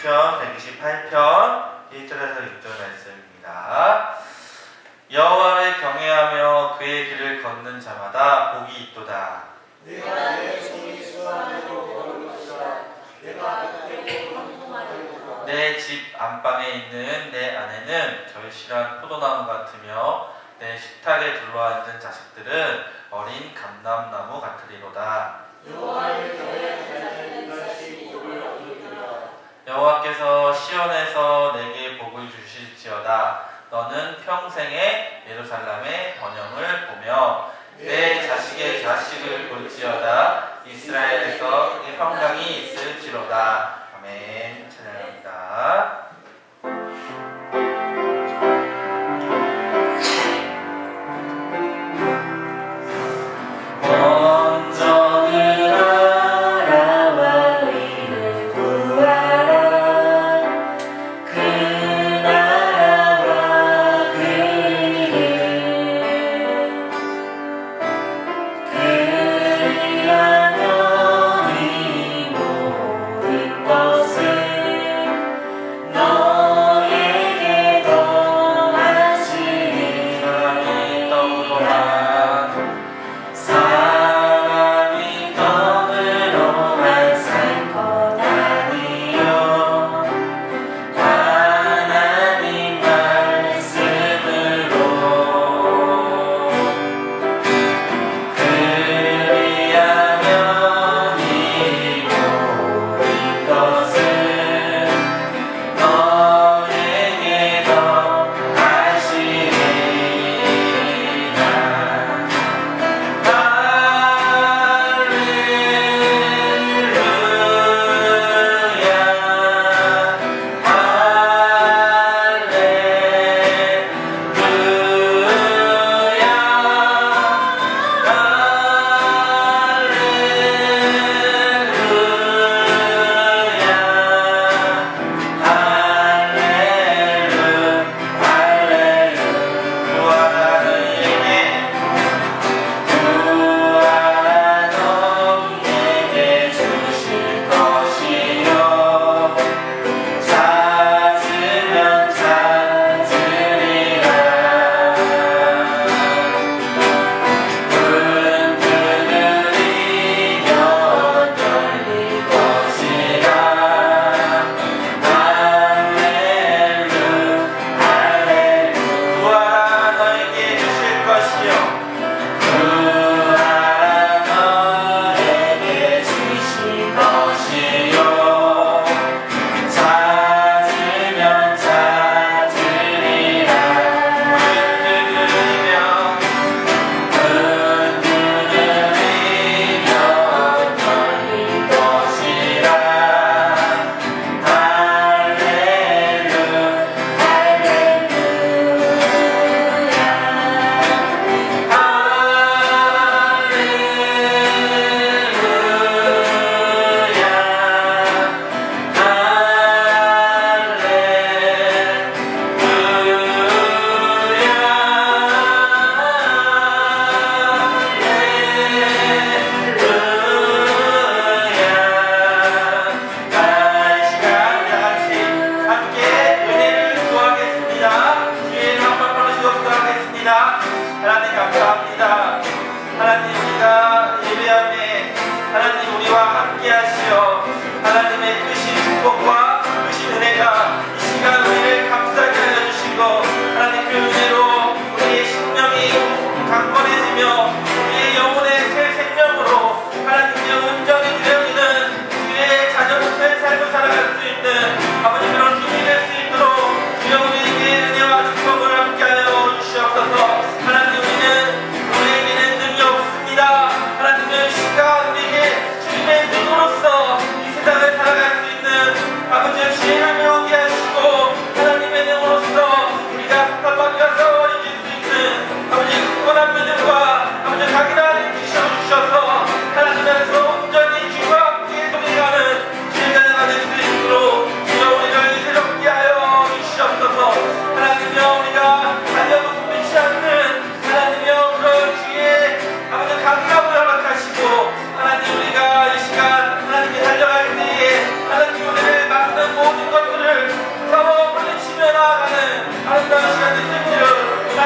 120편, 128편 1절에서 6절 말씀입니다. 여호와를 경외하며 그의 길을 걷는 자마다 복이 있도다. 내가 내 손이 수안으로 걸을 것이라. 내가 그때 내집 안방에 있는 내 아내는 절실한 포도나무 같으며 내 식탁에 둘러앉은 자식들은 어린 감람나무 같으리로다. 여와를 경외하는 자는 여호와께서 시온에서 내게 복을 주실지어다. 너는 평생에 예루살렘의 번영을 보며 내 자식의 자식을 볼지어다. 이스라엘에서 내 평강이 있을지로다. 아멘. 찬양합니다.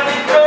happy birthday.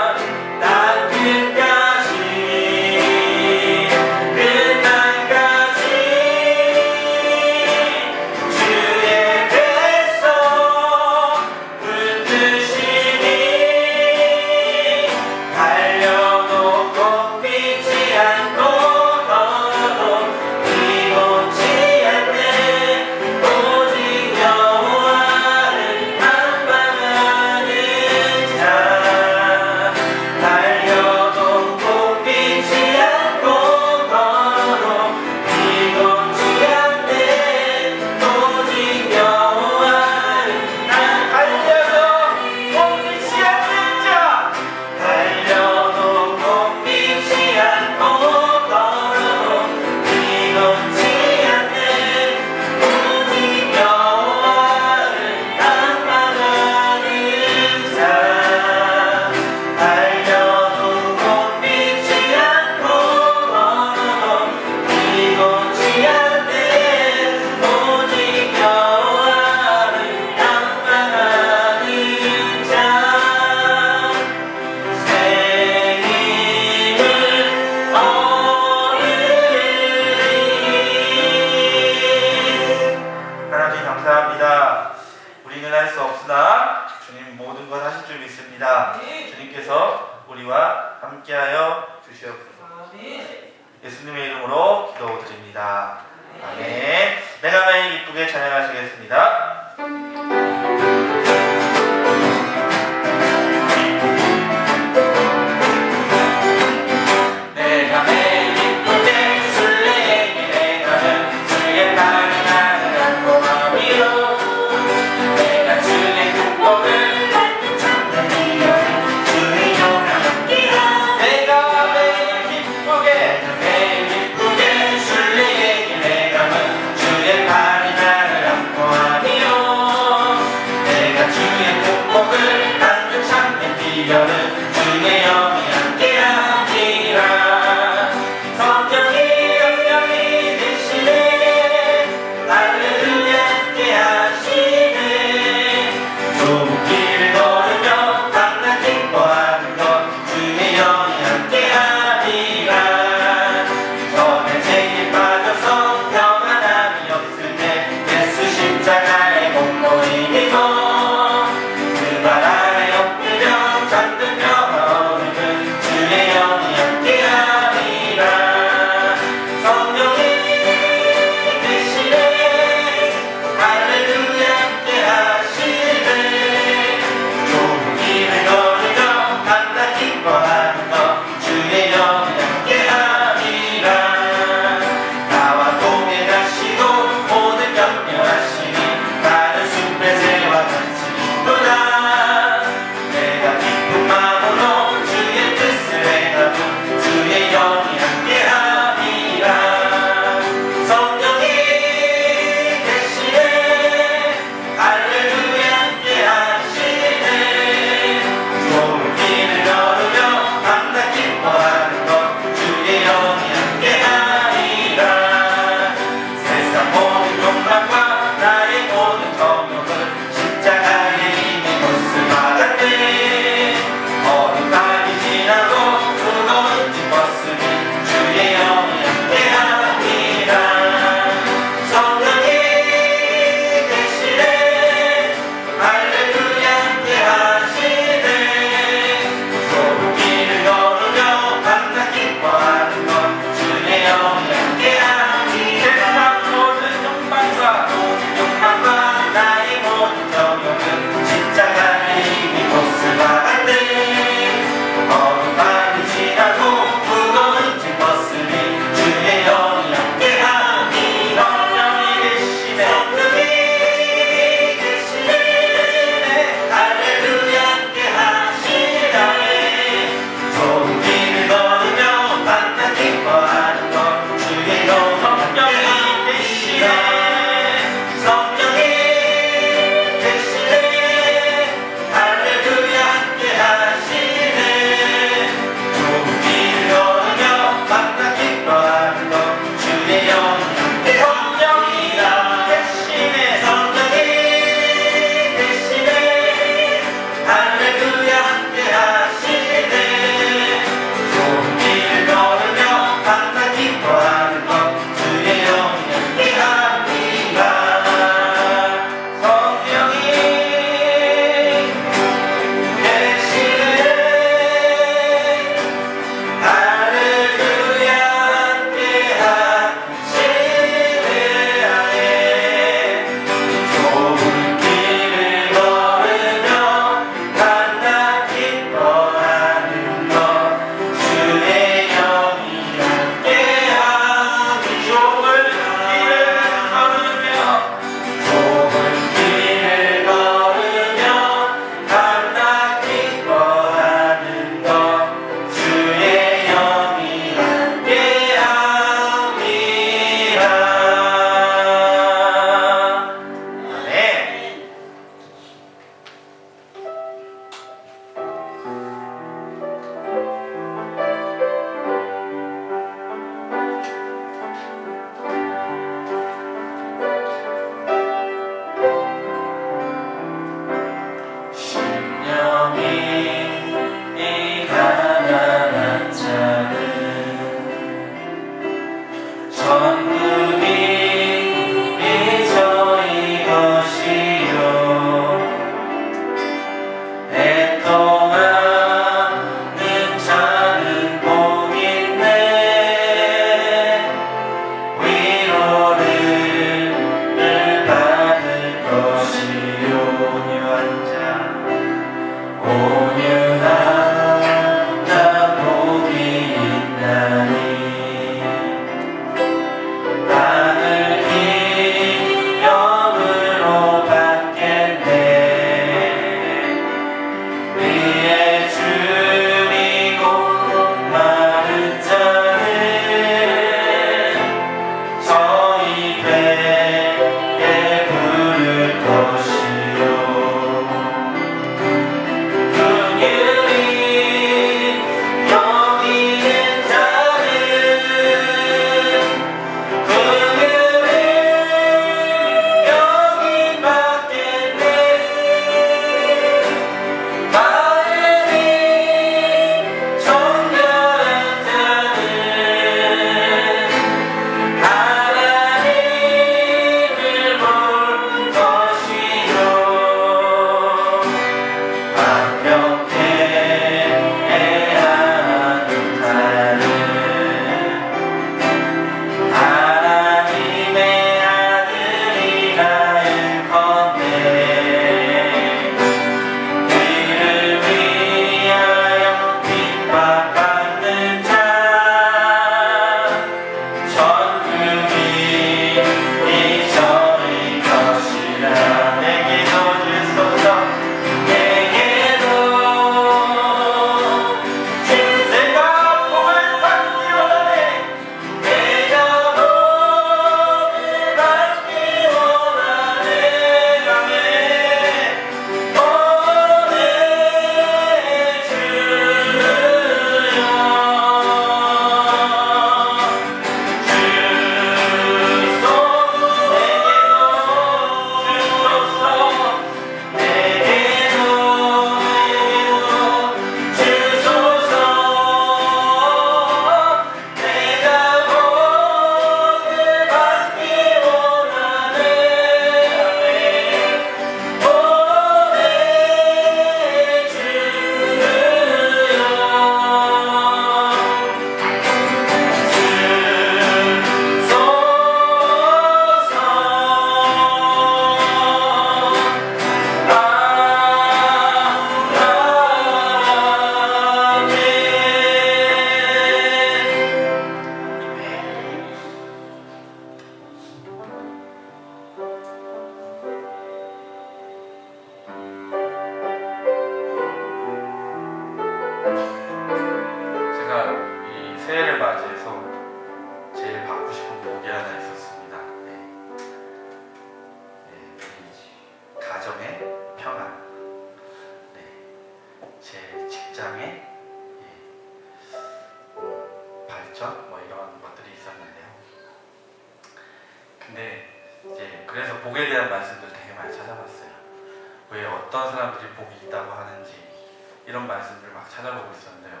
이런 말씀들을 막 찾아보고 있었는데요.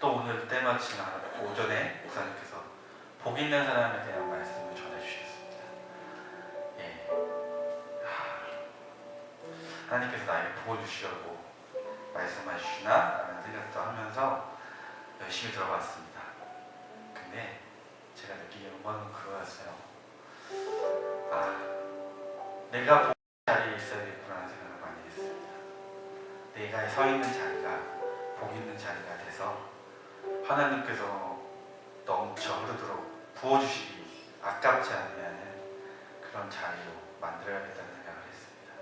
또 오늘 때마침 오전에 목사님께서 복 있는 사람에 대한 말씀을 전해주셨습니다. 예. 하, 하나님께서 나에게 복을 주시려고 말씀하시나? 라는 생각도 하면서 열심히 들어봤습니다. 근데 제가 느끼기로는 그거였어요. 아, 내가 복 자리에 내가 서 있는 자리가 복 있는 자리가 돼서 하나님께서 넘쳐 흐르도록 부어주시기 아깝지 않으면 그런 자리로 만들어야겠다는 생각을 했습니다.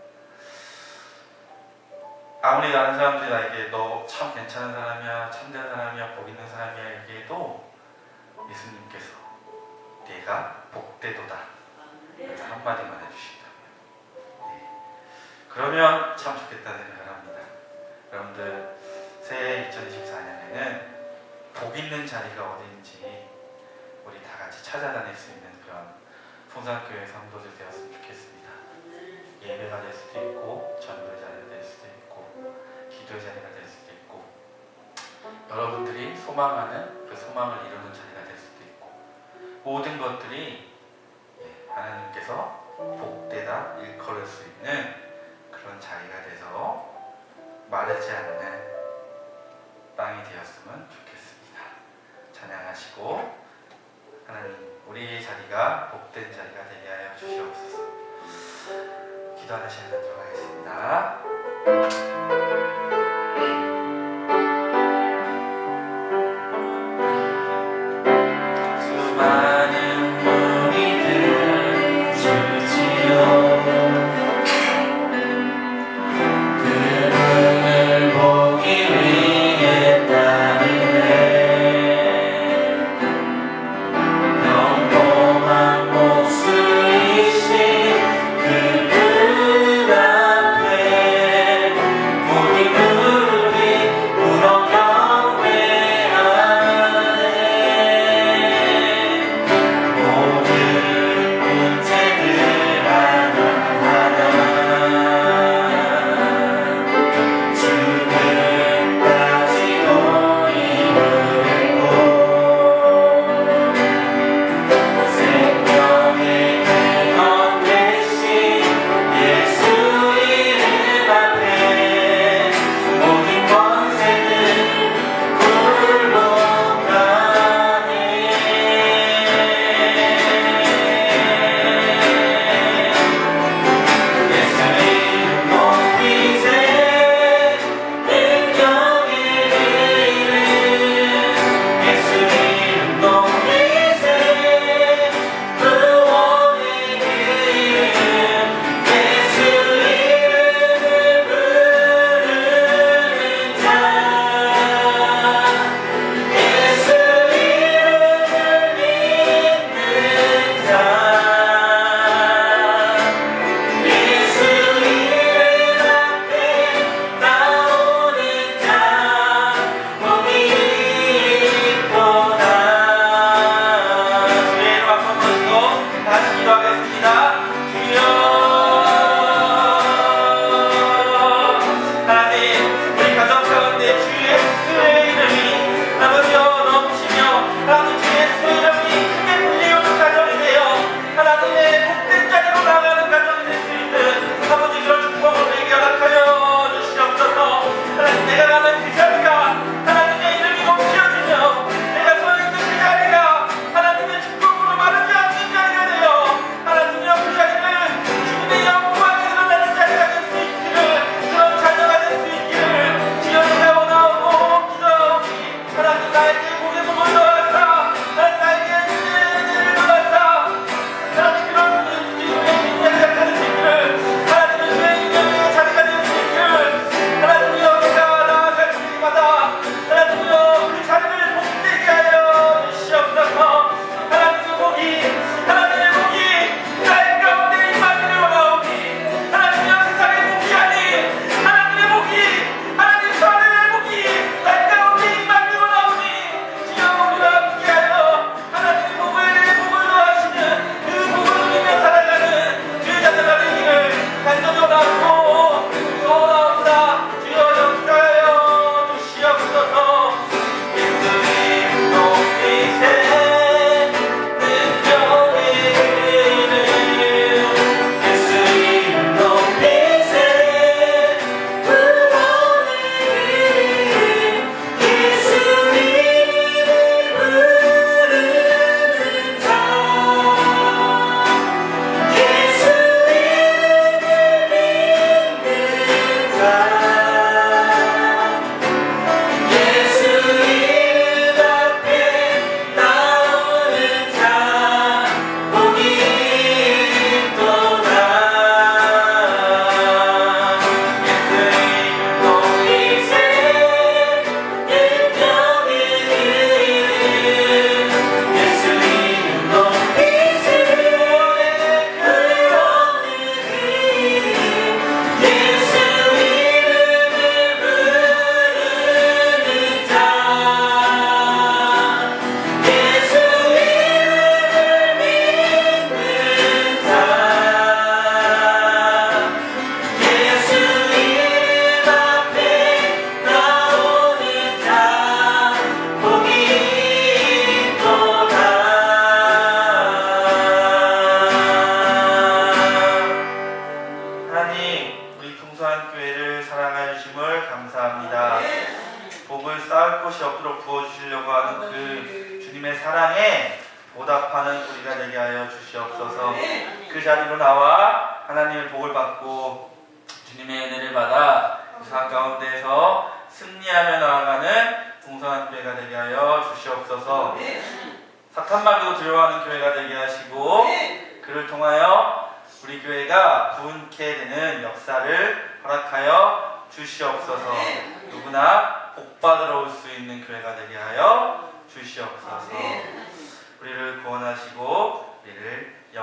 아무리 다른 사람들이 나에게 너 참 괜찮은 사람이야, 참된 사람이야, 복 있는 사람이야 얘기해도 예수님께서 내가 복되도다 한마디만 해주신다면 네. 그러면 참 좋겠다는 합니다. 여러분들 새해 2024년에는 복 있는 자리가 어디인지 우리 다 같이 찾아다닐 수 있는 그런 풍산교회 성도들 되었으면 좋겠습니다. 예배가 될 수도 있고 전도의 자리가 될 수도 있고 기도의 자리가 될 수도 있고 여러분들이 소망하는 그 소망을 이루는 자리가 될 수도 있고 모든 것들이 예, 하나님께서 복되다 일컬을 수 있는 그런 자리가 돼서 마르지 않는 땅이 되었으면 좋겠습니다. 찬양하시고 하나님 우리의 자리가 복된 자리가 되게 하여 주시옵소서. 기도하는 시간 들어가겠습니다.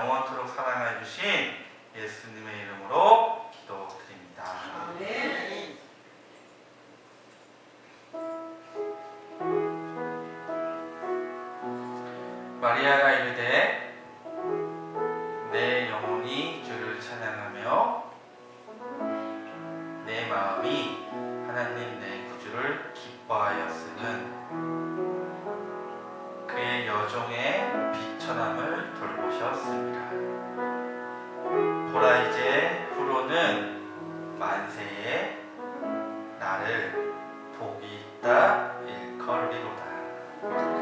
영원토록 사랑해 주신 예수님의 이름으로 되었습니다. 보라 이제 후로는 만세의 나를 복이 있다 일컬리로다.